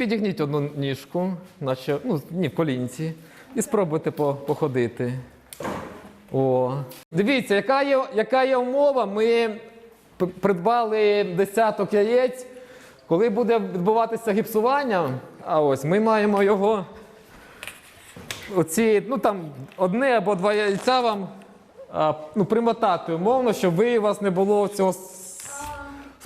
Підігніть одну ніжку, наче ну, ні, в колінці, і спробуйте по- походити. О. Дивіться, яка є, яка є умова. Ми придбали десяток яєць. Коли буде відбуватися гіпсування, а ось ми маємо його. Оці, ну там одне або два яйця вам а, ну, примотати умовно, щоб ви у вас не було цього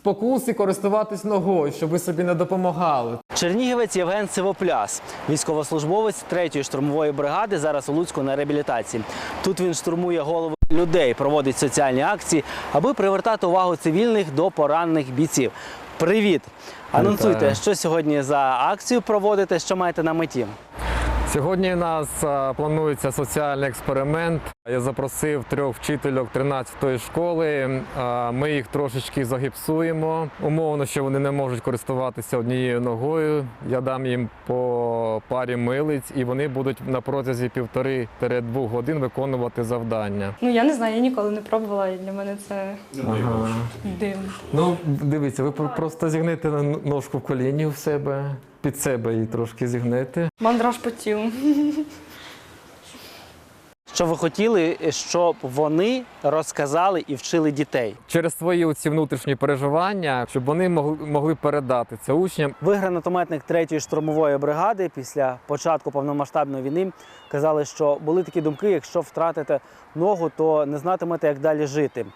спокуси користуватись ногою, щоб ви собі не допомагали. Чернігівець Євген Сивопляс, військовослужбовець 3-ї штурмової бригади, зараз у Луцьку на реабілітації. Тут він штурмує голови людей, проводить соціальні акції, аби привертати увагу цивільних до поранених бійців. Привіт! Анонсуйте, що сьогодні за акцію проводите, що маєте на меті. Сьогодні у нас планується соціальний експеримент. Я запросив трьох вчительок 13-ї школи. А, Ми їх трошечки загіпсуємо. Умовно, що вони не можуть користуватися однією ногою. Я дам їм по парі милиць, і вони будуть на протязі півтори-двох годин виконувати завдання. Ну я не знаю, я ніколи не пробувала, і для мене це Ага. дивно. Ну, дивіться, ви просто зігнете ножку в коліні у себе, під себе її трошки зігнете. Мандраж по тілу. Що ви хотіли, щоб вони розказали і вчили дітей? Через свої ці внутрішні переживання, щоб вони могли, могли передати це учням. Ви гранатометник 3-ї штурмової бригади після початку повномасштабної війни казали, що були такі думки: якщо втратите ногу, то не знатимете, як далі жити.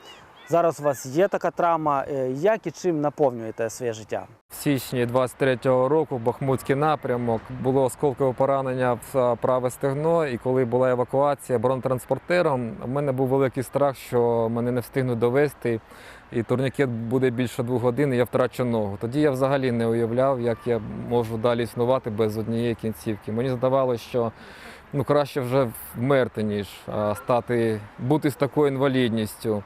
Зараз у вас є така травма. Е, Як і чим наповнюєте своє життя? В січні 23-го року Бахмутський напрямок було осколкове поранення в праве стегно. І коли була евакуація бронетранспортером, в мене був великий страх, що мене не встигнуть довести, і турнікет буде більше двох годин, і я втрачу ногу. Тоді я взагалі не уявляв, як я можу далі існувати без однієї кінцівки. Мені здавалося, що ну краще вже вмерти, ніж а, стати бути з такою інвалідністю.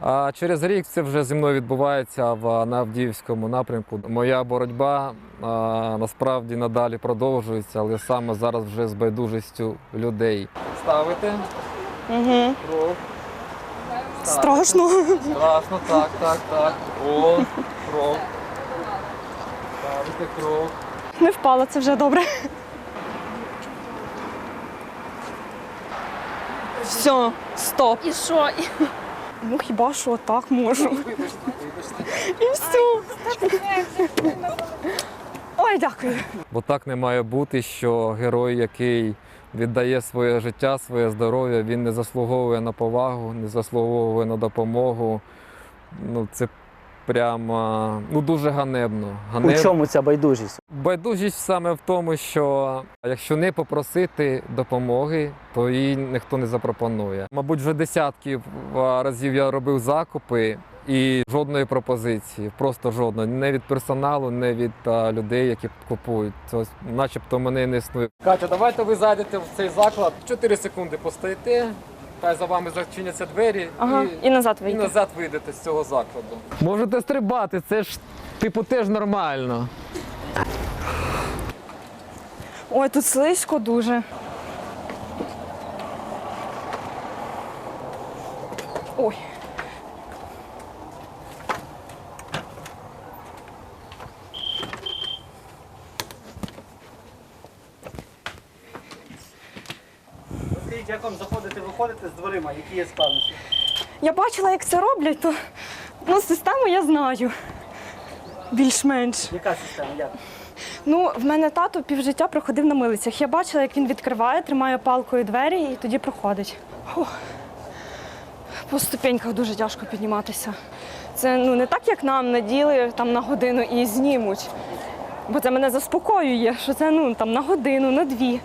А через рік це вже зі мною відбувається в на Авдіївському напрямку. Моя боротьба а, насправді надалі продовжується, але саме зараз вже з байдужістю людей. Ставите Угу. кров. Страшно. Страшно, так, так, так. О, кров. Ставите кров. Не впала, це вже добре. Все, стоп. І що? Ну хіба що так можу. І все. Ой, дякую. Бо так не має бути, що герой, який віддає своє життя, своє здоров'я, він не заслуговує на повагу, не заслуговує на допомогу. Ну, це прямо ну, дуже ганебно. У чому ця байдужість? Байдужість саме в тому, що якщо не попросити допомоги, то її ніхто не запропонує. Мабуть, вже десятки разів я робив закупи і жодної пропозиції, просто жодної. Не від персоналу, не від а, людей, які купують. Тобто, начебто мене не існує. Катя, давайте ви зайдете в цей заклад. 4 секунди постоїте. Хай за вами зачиняться двері Ага, і назад і вийти. назад вийдете з цього закладу. Можете стрибати, це ж типу теж нормально. Ой, тут слизько дуже. Ой. Скажіть, як вам заходити, виходити з дверима, які є складнощі? Я бачила, як це роблять, то ну, систему я знаю. Більш-менш. Яка система? Як? Ну, в мене тато півжиття проходив на милицях. Я бачила, як він відкриває, тримає палкою двері і тоді проходить. Фух. По ступеньках дуже тяжко підніматися. Це ну не так, як нам наділи там на годину і знімуть. Бо це мене заспокоює, що це ну там на годину, на дві.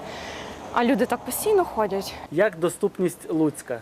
А люди так постійно ходять. Як доступність Луцька?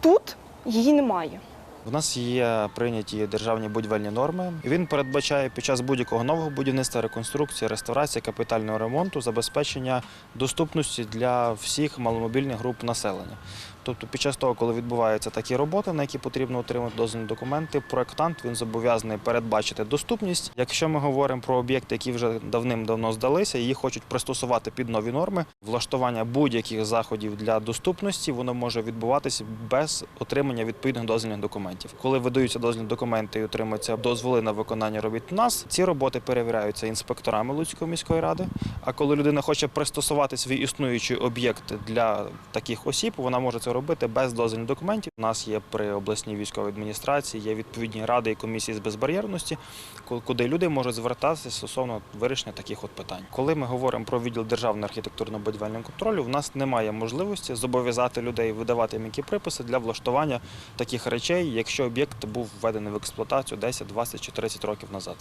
Тут її немає. В нас є прийняті державні будівельні норми. Він передбачає під час будь-якого нового будівництва, реконструкції, реставрації, капітального ремонту забезпечення доступності для всіх маломобільних груп населення. Тобто, під час того, коли відбуваються такі роботи, на які потрібно отримати дозвільні документи, проектант він зобов'язаний передбачити доступність. Якщо ми говоримо про об'єкти, які вже давним-давно здалися, їх хочуть пристосувати під нові норми, влаштування будь-яких заходів для доступності воно може відбуватися без отримання відповідних дозвільних документів. Коли видаються дозвільні документи і отримуються дозволи на виконання робіт у нас, ці роботи перевіряються інспекторами Луцької міської ради. А коли людина хоче пристосувати свій існуючий об'єкт для таких осіб, вона може це робити без дозвільних документів. У нас є при обласній військовій адміністрації є відповідні ради і комісії з безбар'єрності, ку- куди люди можуть звертатися стосовно вирішення таких от питань. Коли ми говоримо про відділ державного архітектурно-будівельного контролю, в нас немає можливості зобов'язати людей видавати м'які приписи для влаштування таких речей, якщо об'єкт був введений в експлуатацію 10, 20 чи 30 років назад.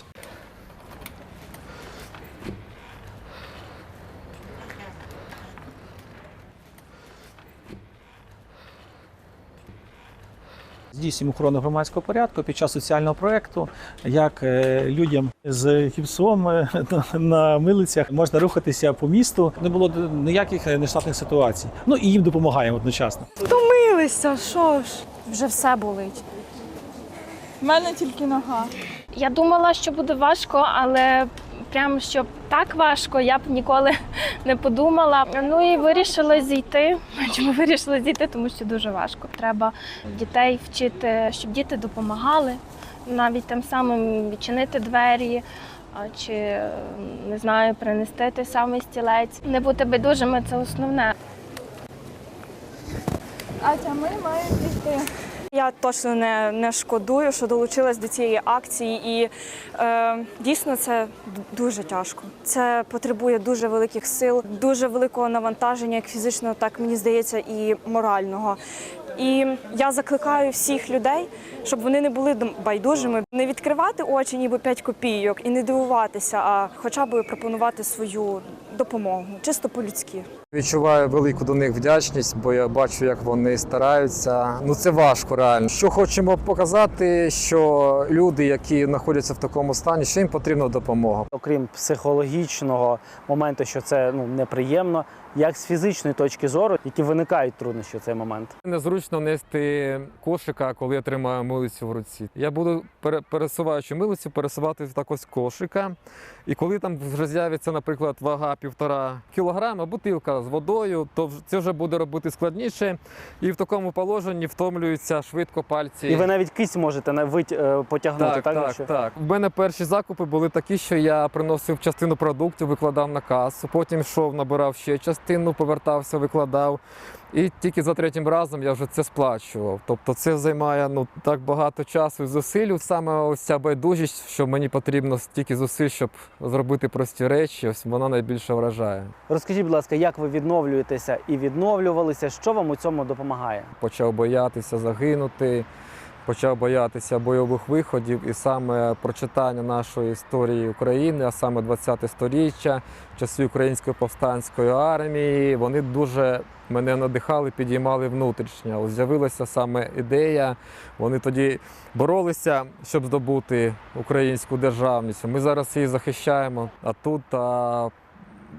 Здійснюємо охорону громадського порядку під час соціального проєкту, як е, людям з гіпсом е, на- милицях можна рухатися по місту. Не було ніяких е, нештатних ситуацій. Ну і їм допомагаємо одночасно. Втомилися, що ж? Вже все болить. У мене тільки нога. Я думала, що буде важко, але прям щоб так важко, я б ніколи не подумала. Ну і вирішила зійти. Чому вирішила зійти? Тому що дуже важко. Треба дітей вчити, щоб діти допомагали, навіть тим самим відчинити двері. Чи не знаю, принести той самий стілець, не бути байдужими це основне. Атя, ми маємо йти. Я точно не, не шкодую, що долучилась до цієї акції, і е, дійсно це дуже тяжко. Це потребує дуже великих сил, дуже великого навантаження, як фізичного, так мені здається, і морального. І я закликаю всіх людей, щоб вони не були байдужими, не відкривати очі, ніби 5 копійок, і не дивуватися, а хоча б пропонувати свою допомогу, чисто по-людськи. Відчуваю велику до них вдячність, бо я бачу, як вони стараються. Ну це важко реально. Що хочемо показати, що люди, які знаходяться в такому стані, що їм потрібна допомога. Окрім психологічного моменту, що це ну неприємно, як з фізичної точки зору, які виникають труднощі в цей момент. Незручно нести кошика, коли я тримаю милицю в руці. Я буду пересуваючи милицю, пересувати так ось кошика. І коли там вже з'явиться, наприклад, вага півтора кілограма, бутилка з водою, то це вже буде робити складніше. І в такому положенні втомлюються швидко пальці. І ви навіть кисть можете е, потягнути. Так, Так, так, так. В мене перші закупи були такі, що я приносив частину продуктів, викладав на касу, потім йшов, набирав ще частину, повертався, викладав. І тільки за третім разом я вже це сплачував. Тобто це займає ну так багато часу і зусиль. Саме ось ця байдужість, що мені потрібно стільки зусиль, щоб зробити прості речі. Ось вона найбільше вражає. Розкажіть, будь ласка, як ви відновлюєтеся і відновлювалися? Що вам у цьому допомагає? почав боятися загинути, почав боятися бойових виходів, і саме прочитання нашої історії України, а саме 20 сторіччя, часи української повстанської армії, вони дуже мене надихали, підіймали внутрішньо. З'явилася саме ідея. Вони тоді боролися, щоб здобути українську державність. Ми зараз її захищаємо. А тут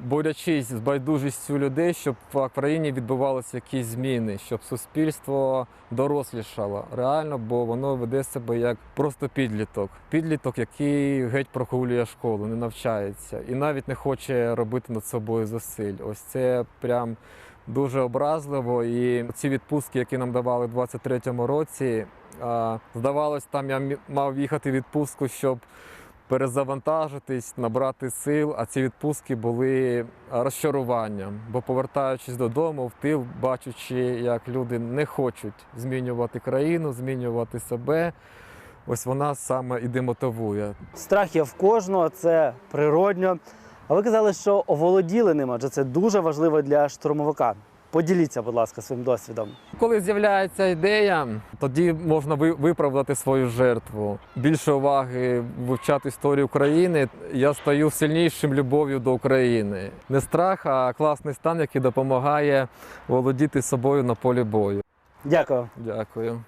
борючись з байдужістю людей, щоб в країні відбувалися якісь зміни, щоб суспільство дорослішало реально, бо воно веде себе як просто підліток. Підліток, який геть прогулює школу, не навчається і навіть не хоче робити над собою зусиль. Ось це прям дуже образливо. І ці відпустки, які нам давали в 23-му році, здавалось, там я мав їхати відпустку, щоб перезавантажитись, набрати сил. А ці відпустки були розчаруванням. Бо повертаючись додому, в тил, бачачи, як люди не хочуть змінювати країну, змінювати себе. Ось вона саме і демотивує. Страх є в кожного, це природньо. А ви казали, що оволоділи ним, адже це дуже важливо для штурмовика. Поділіться, будь ласка, своїм досвідом. Коли з'являється ідея, тоді можна виправдати свою жертву. Більше уваги вивчати історію України. Я стаю сильнішим любов'ю до України. Не страх, а класний стан, який допомагає володіти собою на полі бою. Дякую. Дякую.